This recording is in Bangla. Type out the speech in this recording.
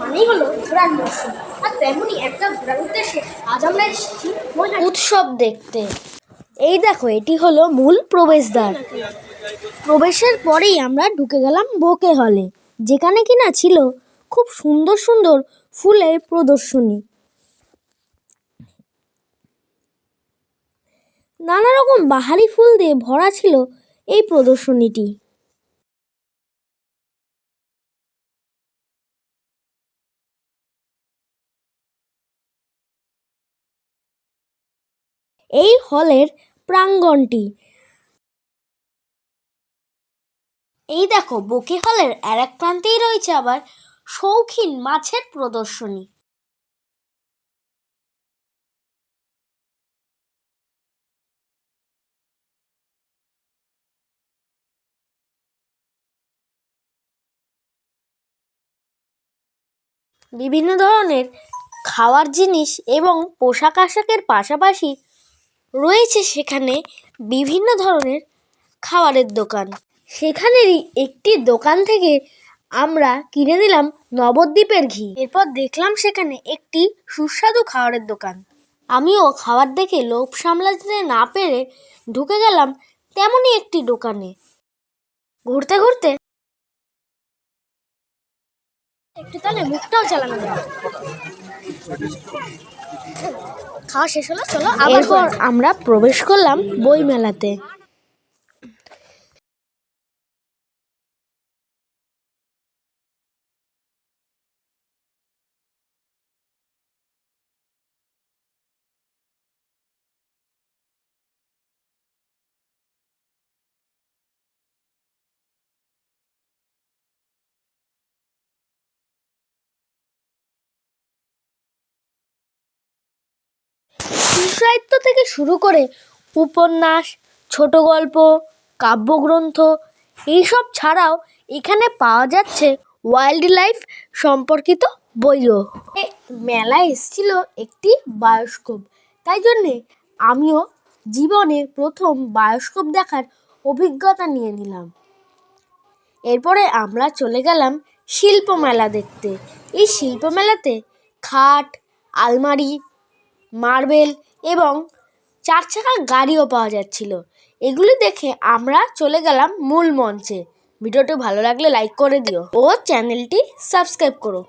মানেই হলো ঘোরার মরশুম। আর তেমনই একটা আজ আমরা এসেছি উৎসব দেখতে। এই দেখো, এটি হলো মূল প্রবেশদ্বার। প্রবেশের পরেই আমরা ঢুকে গেলাম বোকে হলে, যেখানে কিনা ছিল খুব সুন্দর সুন্দর ফুলের প্রদর্শনী। নানা রকম বাহারি ফুল দিয়ে ভরা ছিল এই প্রদর্শনীটি। এই হলের প্রাঙ্গণটি এই দেখো, বকে হলের আর এক প্রান্তেই রয়েছে আবার শৌখিন মাছের প্রদর্শনী। বিভিন্ন ধরনের খাওয়ার জিনিস এবং পোশাক আশাকের পাশাপাশি রয়েছে সেখানে বিভিন্ন ধরনের খাবারের দোকান। সেখানেরই একটি দোকান থেকে আমরা কিনে নিলাম নবদ্বীপের ঘি। এরপর দেখলাম সেখানে একটি সুস্বাদু খাবারের দোকান। আমিও খাবার দেখে লোভ সামলাতে না পেরে ঢুকে গেলাম তেমনই একটি দোকানে। ঘুরতে ঘুরতে একটু তাহলে মুখটাও চালানো খাওয়া শেষ হলো চলো আবার আমরা প্রবেশ করলাম বই মেলাতে শিশুসাহিত্য থেকে শুরু করে উপন্যাস, ছোট গল্প, কাব্যগ্রন্থ এইসব ছাড়াও এখানে পাওয়া যাচ্ছে ওয়াইল্ড লাইফ সম্পর্কিত বইও। মেলায় এসেছিল একটি বায়োস্কোপ। তাই জন্যে আমিও জীবনে প্রথম বায়োস্কোপ দেখার অভিজ্ঞতা নিয়ে নিলাম। এরপরে আমরা চলে গেলাম শিল্প মেলা দেখতে। এই শিল্প মেলাতে খাট, আলমারি মার্বেল এবং চার চাকার গাড়িও পাওয়া যাচ্ছিল। এগুলি দেখে আমরা চলে গেলাম মূল মঞ্চে। ভিডিওটি ভালো লাগলে লাইক করে দিও ও চ্যানেলটি সাবস্ক্রাইব করো।